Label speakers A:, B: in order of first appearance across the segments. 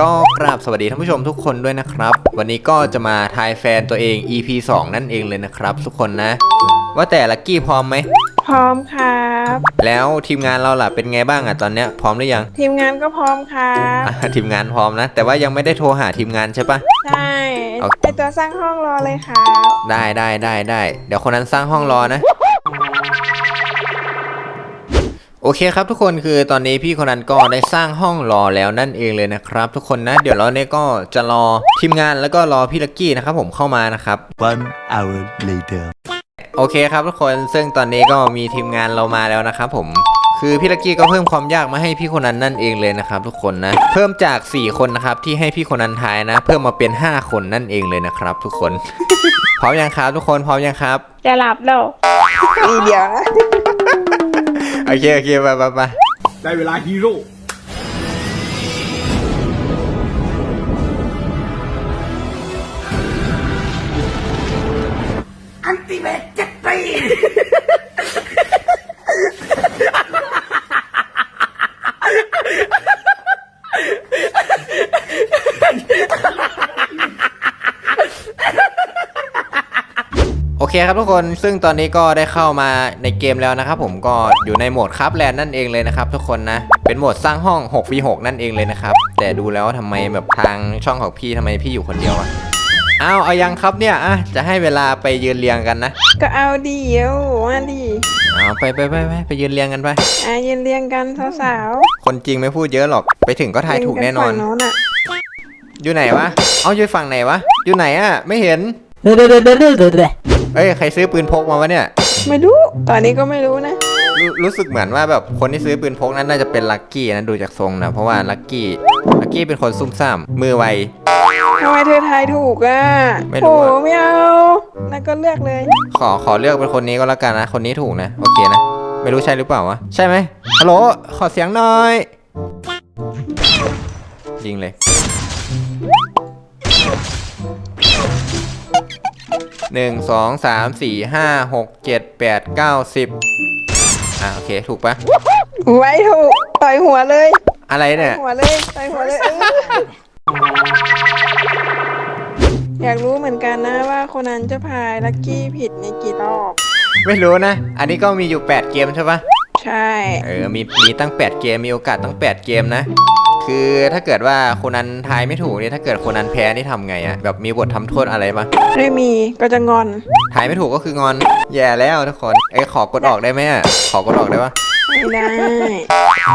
A: ก็กราบสวัสดีท่านผู้ชมทุกคนด้วยนะครับ วันนี้ก็จะมาทายแฟนตัวเอง EP 2 นั่นเองเลยนะครับ ทุกคนนะ ว่าแต่ลักกี้พร้อมไหม
B: พร้อมครับ
A: แล้วทีมงานเราล่ะเป็นไงบ้างอะตอนเนี้ยพร้อมหรือยัง
B: ทีมงานก็พร้อมครับ
A: อะทีมงานพร้อมนะ แต่ว่ายังไม่ได้โทรหาทีมงานใช่ปะ
B: ใช่
A: โอเค
B: ไอตัวสร้างห้องรอเลยครับ
A: ได้ได้ได้ได้เดี๋ยวคนนั้นสร้างห้องรอนะ โอเคครับทุกคนคือตอนนี้พี่คนนั้นก็ได้สร้างห้องรอแล้วนั่นเองเลยนะครับทุกคนนะ เดี๋ยวเราเนี่ยก็จะรอทีมงานแล้วก็รอพี่ลักกี้นะครับผมเข้ามานะครับ
C: One hour later.
A: โอเคครับทุกคนซึ่งตอนนี้ก็มีทีมงานเรามาแล้วนะครับผมคือพี่ลักกี้ก็เพิ่มความยากมาให้พี่คนนั้นนั่นเองเลยนะครับ ทุกคนนะ เพิ่มจาก 4 คนนะครับที่ให้พี่คนนั้นทายนะ เพิ่มมาเป็น 5 คนนั่นเองเลยนะครับ ทุกคน พร้อมยังครับทุกคนพร้อมยังครับ
B: จะหลับแล้วนี่เดี๋ยวนะ
A: โอเคโอเคไปไปไป
D: ได้เวลาฮีโร่
A: คครับทุกคนซึ่งตอนนี้ก็ได้เข้ามาในเกมแล้วนะครับผมก็อยู่ในโหมดครับแลนนั่นเองเลยนะครับทุกคนนะเป็นโหมดสร้างห้อง 6v6 นั่นเองเลยนะครับแต่ดูแล้วทำไมแบบทางช่องของพี่ทำไมพี่อยู่คนเดียวอะเอาเอายังครับเนี่ยอะจะให้เวลาไปยืนเรียงกันนะ
B: ก็เอาดีเยวว่าดี
A: อ้าไปไปไปไปไปยืนเรียงกันไป
B: อะยืนเรียงกันสาวๆ
A: คนจริงไม่พูดเยอะหรอกไปถึงก็ทายถูกแน่นอน
B: อ
A: ยู่ไหนวะ เอาอยู่ฝั่งไหนวะ อยู่ไหนอะไม่เห็น
E: เด้อเดเด
A: เด ยใครซื้อปืนพกมาวะเนี่ย
B: ไม่รู้ ตอนนี้ก็ไม่รู้นะ
A: รู้รู้สึกเหมือนว่าแบบคนที่ซื้อปืนพกนั้นน่าจะเป็นลักกี้นะดูจากทรงนะเพราะว่าลักกี้ลักกี้เป็นคนซุ่มซ่ามมือไว
B: ทำไมเธอทายถูกอะ
A: ไม่รู้
B: โอ้
A: อะ
B: ไม่เอาแล้วก็เลือกเลย
A: ขอขอเลือกเป็นคนนี้ก็แล้วกันนะคนนี้ถูกนะโอเคนะไม่รู้ใช่หรือเปล่าวะใช่ไหมฮัลโหลขอเสียงหน่อยยิงเลย หนึ่งสองสามสี่ห้าหกเจ็ดแปดเก้าสิบอะโอเคถูกปะ
B: ไว้ถูกต่อยหัวเลย
A: อะไรเนี่ย
B: หัวเลยต่อยหัวเลยเอออยากรู้เหมือนกันนะว่าคนนั้นจะพายลักกี้ผิดในกี่รอบ
A: ไม่รู้นะ อันนี้ก็มีอยู่ 8 เกมใช่ปะ
B: ใช่
A: เออมีมีตั้ง 8 เกมมีโอกาสตั้ง 8 เกมนะ คือถ้าเกิดว่าคนนั้นทายไม่ถูกนี่ถ้าเกิดคนนั้นแพ้นี่ทำไงอะแบบมีบททำโทษอะไรปะ
B: ไม่มีก็จะงอน
A: ทายไม่ถูกก็คืองอนแย่แล้วทุกคนเอ้ยขอกดออกได้ไหมอะขอกดออกได้ปะ
B: ไม่ได้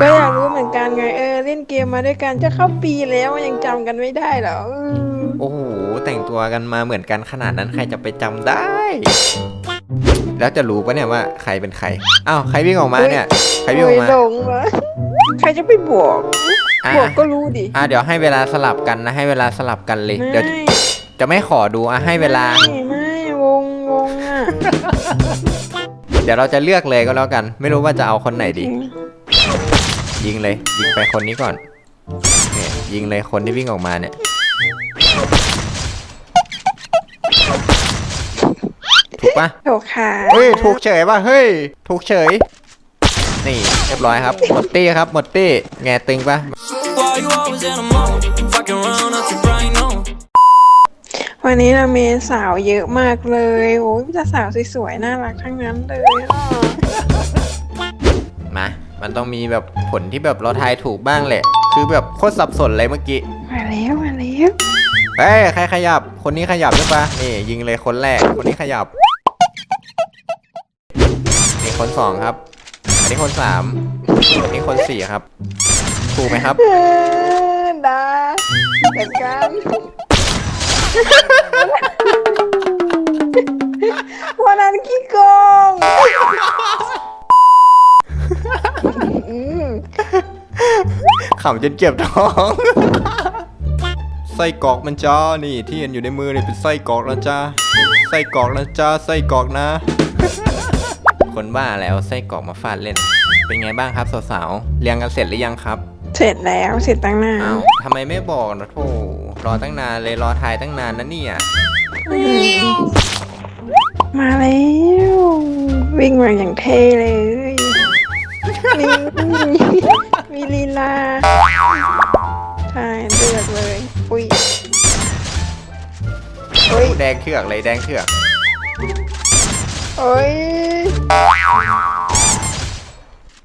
B: ก็อยากรู้เหมือนกันไงเออเล่นเกมมาด้วยกันจะเข้าปีแล้วยังจำกันไม่ได้เหรออืม
A: โอ้โหแต่งตัวกันมาเหมือนกันขนาดนั้นใครจะไปจำได้ แล้วจะรู้ปะเนี่ยว่าใครเป็นใครอ้าวใครวิ่งออกมาเนี่ยใครวิ่งออกมา
B: โยหลงเหรอใครจะไปบวก
A: อะ
B: บวกก็รู้ดิ
A: อะเดี๋ยวให้เวลาสลับกันนะ ให้เวลาสลับกันเลย
B: ไม่
A: เดี๋ยวจะไม่ขอดูอะให้เวลา
B: ไม่ไม่วงวงอะ
A: เดี๋ยวเราจะเลือกเลยก็แล้วกัน ไม่รู้ว่าจะเอาคนไหนดี ยิงเลย ยิงไปคนนี้ก่อนเนี่ยยิงเลยคนที่วิ่งออกมาเนี่ย ถูกปะ
B: ถูกค่ะ
A: เฮ้ยถูกเฉยป่ะเฮ้ยถูกเฉย นี่เรียบร้อยครับ หมดตี้ครับ หมดตี้แงตึงปะ
F: Why you always in a mood? Fucking around up to bright noon.
B: วันนี้เรามีสาวเยอะมากเลย โอ้ยมีแต่สาวสวยๆ น่ารักทั้งนั้นเลยอะ
A: มา มันต้องมีแบบผลที่แบบเราทายถูกบ้างแหละ คือแบบโคตรสับสนเลยเมื่อกี้
B: มาแล้วมาแล้ว
A: เฮ้ย ใครขยับ คนนี้ขยับใช่ปะนี่ยิงเลยคนแรก คนนี้ขยับ นี่คนสองครับ อันนี้คนสามอันนี้คนสี่ครับ ถูกไหมครับ
B: เออดาจัดการวันนั้นขี้โกงอืม
A: ขำจนเจ็บท้อง ไส้กรอกมันจ้านี่ที่เห็นอยู่ในมือนี่เป็นไส้กรอกนะจ้าไส้กรอกนะจ้าไส้กรอกนะ คนบ้าแล้วไส้กรอกมาฟาดเล่น เป็นไงบ้างครับสาวๆเรียงกันเสร็จหรือยังครับ
B: เสร็จแล้วเสร็จตั้งนาน
A: อ้าวทำไมไม่บอกนะโธ่รอตั้งนานเลยรอถ่ายตั้งนานนะเนี่ย
B: มาแล้ววิ่งมาอย่างเท่เลยนี่มีลีลาเธใช่เลือกเลยอุ้ยอุ้ย
A: แดงเถือกเลยแดงเถือก
B: โอ้ย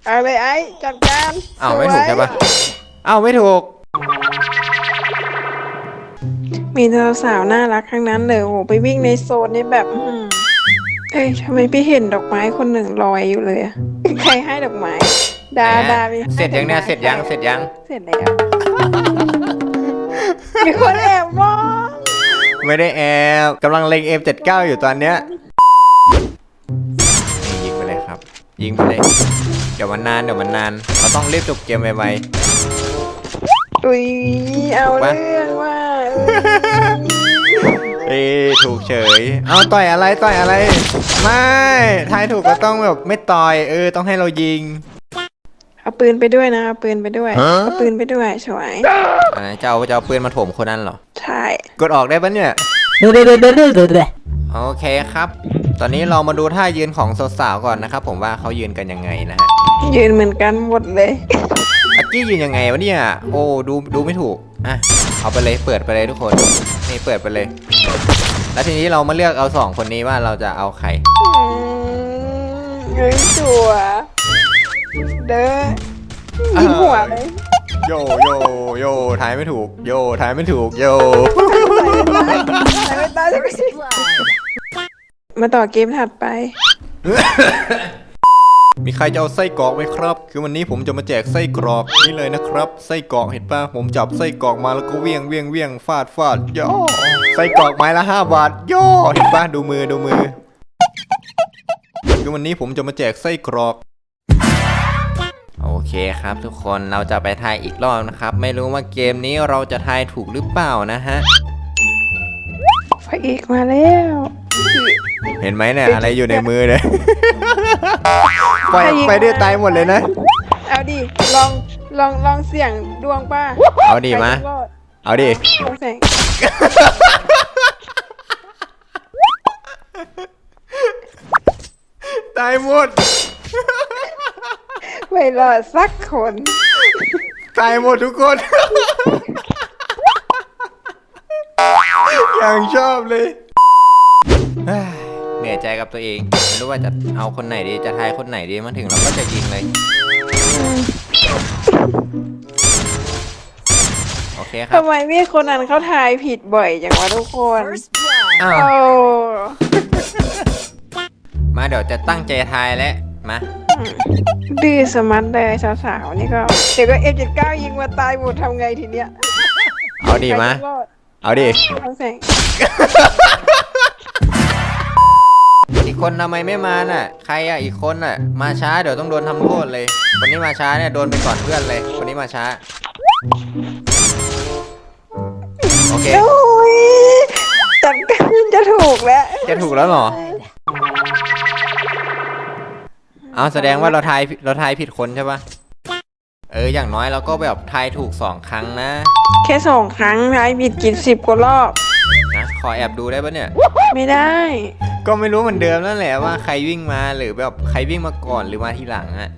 B: เอาเลยไอ้จัดการ
A: อ้าวไม่ถูก
B: สวย
A: ใช่ปะอ้าวไม่ถูก
B: มีสาวๆน่ารักทั้งนั้นเลยโอ้โหไปวิ่งในโซนนี่แบบอื้อหือเอ้ยทำไมพี่เห็นดอกไม้คนหนึ่งลอยอยู่เลยอะใครให้ดอกไม้ดา
A: แหม
B: ดาไปให้
A: เสร็จยังเนี่ย
B: ดอกไม้
A: เสร็จยัง
B: ใค
A: เสร็จยัง
B: เสร็จแล้วมีคนแอบมอง
A: ไม่ได้แอบกำลังเล็ง F79 อยู่ตอนเนี้ย ยิงไปเลย เดี๋ยวมันนาน เดี๋ยวมันนาน เราต้องรีบจบเกมไว
B: อุ้ยเอา
A: วะ
B: เรื่องว่าเออ
A: ๆเอ้ยถูกเฉย เอาต่อยอะไรต่อยอะไร ไม่ทายถูกก็ต้องแบบไม่ต่อย เออ ต้องให้เรายิง
B: เอาปืนไปด้วยนะเอาปืนไปด้วยเอาปืนไปด้วยสวย
A: อะไรจะเอาจะเอาปืนมาโถมคนนั้นเหรอ
B: ใช่
A: กดออกได้ปะเนี่ย
E: Da-da-da-da-da-da.
A: โอเคครับ ตอนนี้เรามาดูท่ายืนของสาวๆก่อนนะครับ ผมว่าเขายืนกันยังไงนะฮะ
B: ยืนเหมือนกันหมดเลย
A: อักกี้ยืนยังไงวะเนี่ย โอ้ดูดูไม่ถูก อะ เอาไปเลยเปิดไปเลยทุกคน นี่เปิดไปเลย แล้วทีนี้เรามาเลือกเอาสองคนนี้ว่าเราจะเอาใคร
B: อืมเฮ้ยจัวเด้อยิงหัวเลย
A: โยโยโยทายไม่ถูก โยทายไม่ถูก โย
B: ใส่ไม่ตาใส่ไม่ตายมาต่อเกมถัดไป
A: มีใครจะเอาไส้กรอกไหมครับ คือวันนี้ผมจะมาแจกไส้กรอกนี่เลยนะครับ ไส้กรอกเห็นปะผมจับไส้กรอกมาแล้วก็เวียงเวียงเวียงฟาดฟาดย่อไส้กรอกไม้ละห้าบาทย่อเห็นปะดูมือดูมือ คือวันนี้ผมจะมาแจกไส้กรอก โอเคครับทุกคนเราจะไปทายอีกรอบนะครับ ไม่รู้ว่าเกมนี้เราจะทายถูกหรือเปล่านะฮะ
B: ระเอกมาแล้ว
A: เห็นไหมเนี่ยอะไรอยู่ในมือเนี่ยไปไปด้วยตายหมดเลยนะ
B: เอาดิ ลอง ลอง ลองเสี่ยงดวงป้า
A: เอาดิมา
B: ใครจะรอด
A: เอาดิ
B: ลองเสี่ยง
A: ตายหมด
B: ไม่รอดสักคน
A: ตายหมดทุกคน อย่างชอบเลยเฮ้ยเหนื่อยใจกับตัวเองไม่รู้ว่าจะเอาคนไหนดีจะทายคนไหนดีมาถึงเราก็จะยิงเลย โอเคครับ
B: ทำไมมีคนนั้นเขาทายผิดบ่อยจังวะทุกคน
A: อ้าว
B: โอ้
A: มาเดี๋ยวจะตั้งใจทายแล้วมา
B: ดื้อสมัดเลยสาวๆนี่ก็ เดี๋ยวก็เอฟเจ็ดเก้ายิงมาตายหมดทำไงทีเนี้ย
A: เอาดิมา
B: ใครจะรอด
A: เอาดิ
B: ลองเสี่ยง
A: อีกคนทำไมไม่มาน่ะ ใครอะอีกคนอะ มาช้าเดี๋ยวต้องโดนทำโทษเลย คนนี้มาช้าเนี่ยโดนไปก่อนเพื่อนเลย คนนี้มาช้า โอเค
B: โอ้ยจับกันจะถูกแล้ว
A: จะถูกแล้วเหรอ เอาแสดงว่าเราทายเราทายผิดคนใช่ปะ เอออย่างน้อยเราก็แบบทายถูกสองครั้งนะ
B: แค่สองครั้งทายผิดกี่สิบกว่ารอบ
A: นะขอแอบดูได้ปะเนี่ย
B: ไม่ได้
A: ก็ไม่รู้เหมือนเดิมนั่นแหละว่าใครวิ่งมาหรือแบบใครวิ่งมาก่อนหรือมาทีหลังอะ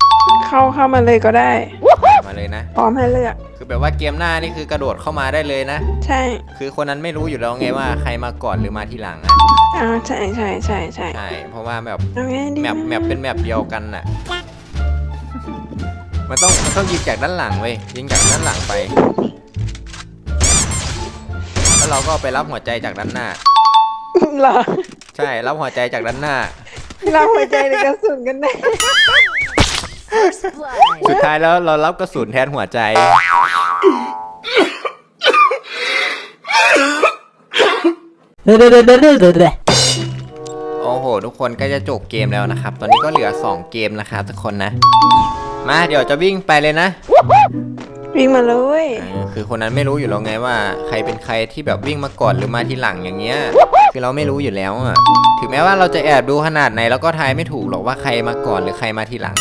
B: เข้าเข้ามาเลยก็ได้
A: มาเลยนะ
B: พร้อมให้เลือก
A: คือแบบว่าเกมหน้านี่คือกระโดดเข้ามาได้เลยนะ
B: ใช่
A: คือคนนั้นไม่รู้อยู่แล้วไงว่าใครมาก่อนหรือมาทีหลังอะ
B: อ้าวใช่ใช่ใช่ใช่
A: ใช่เพราะว่าแบบ
B: เอาไงดี
A: แมปแมปเป็นแมปเดียวกันน่ะ มันต้องมันต้องยิงจากด้านหลังเว้ยยิงจากด้านหลังไป แล้วเราก็ไปรับหัวใจจากด้านหน้า
B: เหรอ
A: ใช่รับหัวใจจากด้านหน้า
B: เราหัวใจในกระสุนกันแน่
A: สุดท้ายแล้วเรารับกระสุนแทนหัวใจ
E: Da-da-da-da-da-da.
A: โอ้โห ทุกคนก็จะจบเกมแล้วนะครับ ตอนนี้ก็เหลือ 2 เกมนะครับทุกคนนะ มาเดี๋ยวจะวิ่งไปเลยนะ
B: วิ่งมาเลย
A: เออคือคนนั้นไม่รู้อยู่แล้วไงว่า ใครเป็นใครที่แบบวิ่งมาก่อนหรือมาทีหลังอย่างเงี้ย คือเราไม่รู้อยู่แล้วอะถึงแม้ว่าเราจะแอบดูขนาดไหนเราก็ทายไม่ถูกหรอกว่าใครมาก่อนหรือใครมาทีหลัง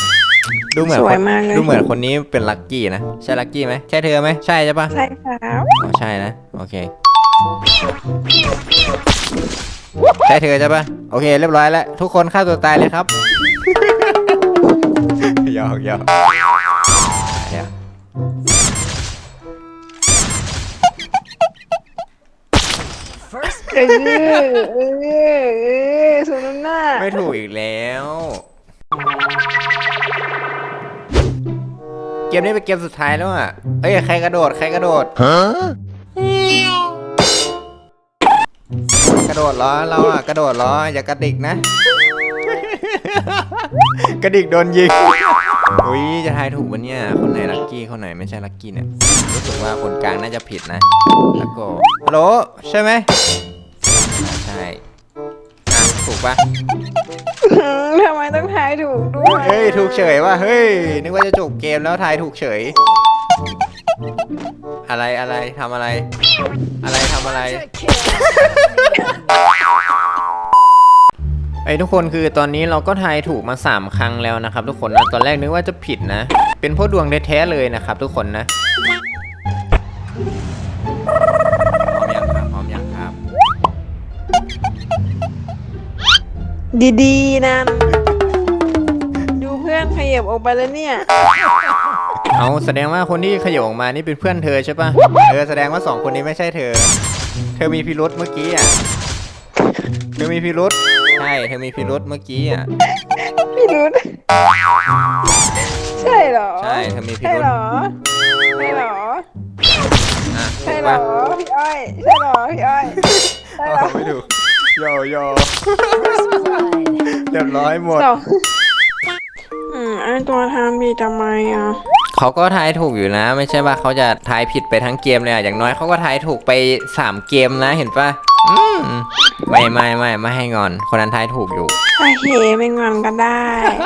A: ดูเหมือน
B: ส
A: ค
B: วย
A: น
B: มากเลย
A: ดูเหมือนคนนี้เป็นลักกี้นะ ใช่ลักกี้ไหมใช่เธอไหมใช่ใช่ปะ
B: ใช่ครับ
A: อ๋อใช่นะ โอเคใช่เธอใช่ปะโอเค เรียบร้อยแล้ว ทุกคนฆ่าตัวตายเลยครับหย อกหยอกเดี๋ยว
B: เออเออเออสุนันหน้า
A: ไม่ถูกอีกแล้ว เกมนี้เป็นเกมสุดท้ายแล้วอะ เอ้ย ใครกระโดด ใครกระโดด กระโดดเหรอ เราอะ กระโดดเหรอ อย่ากระดิกนะ กระดิกโดนยิง อุ้ยจะทายถูกปะเนี่ย คนไหนลักกี้ คนไหนไม่ใช่ลักกี้เนี่ย รู้สึกว่าคนกลางน่าจะผิดนะ แล้วก็ ฮัลโหล ใช่ไหม ใช่อะถูกปะ
B: อืมทำไมต้องทายถูกด้วย
A: เฮ้ย ถูกเฉยว่ะ เฮ้ย นึกว่าจะจบเกมแล้วทายถูกเฉย อะไรอะไรทำอะไร อะไรทำอะไร ไอ้ทุกคนคือตอนนี้เราก็ทายถูกมา 3 ครั้งแล้วนะครับทุกคนนะตอนแรกนึกว่าจะผิดนะ เป็นเพราะดวงแท้ๆเลยนะครับทุกคนนะพร้อมยังครับพร้อมยังครับ
B: ดีๆนะ ดูเพื่อนขยับออกไปแล้วเนี่ย
A: เอาแสดงว่าคนที่ขยบออกมานี่เป็นเพื่อนเธอใช่ปะเออแสดงว่าสองคนนี้ไม่ใช่เธอ เธอมีพิรุษเมื่อกี้อะ เธอมีพิรุษใช่ เธอมีพิรุษเมื่อกี้อะ
B: พี่รุธใช่เหรอ
A: ใช่ เธอมีพิ
B: ใช่
A: รุษ
B: เหรอ ใช่เหรอ
A: อะถู
B: ใช่
A: ก
B: เหร
A: ปะ
B: อพี่อ้อย ใช่เหรอ พี่อ้อย ใช่เหรอ
A: เอาไม่ถูกโยโย่เรียบร้อยหมด
B: สองอืมไอตัวทำดีทำไมอะ
A: เขาก็ทายถูกอยู่นะ ไม่ใช่ว่าเขาจะทายผิดไปทั้งเกมเลยอะอย่างน้อยเขาก็ทายถูกไป 3 เกมนะ เห็นปะ อืมไม่ไม่ไม่ไม่ให้งอน คนนั้นทายถูกอยู่
B: โอเคไม่งอนก็ได้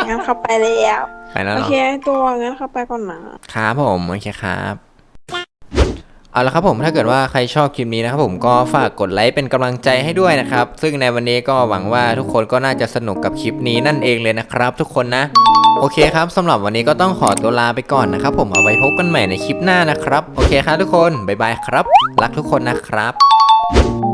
B: งั้นเข้าไปแล้ว
A: ไปแล้ว
B: โอ
A: เหรอ
B: เคไอ้ตัวงั้นเข้าไปก่อนนะ
A: ครับผมโอเคครับ เอาละครับผมถ้าเกิดว่าใครชอบคลิปนี้นะครับผมก็ฝากกดไลค์เป็นกำลังใจให้ด้วยนะครับ ซึ่งในวันนี้ก็หวังว่าทุกคนก็น่าจะสนุกกับคลิปนี้นั่นเองเลยนะครับ ทุกคนนะ โอเคครับสำหรับวันนี้ก็ต้องขอตัวลาไปก่อนนะครับ ผมเอาไว้พบกันใหม่ในคลิปหน้านะครับ โอเคครับทุกคนบ๊ายบายครับ รักทุกคนนะครับ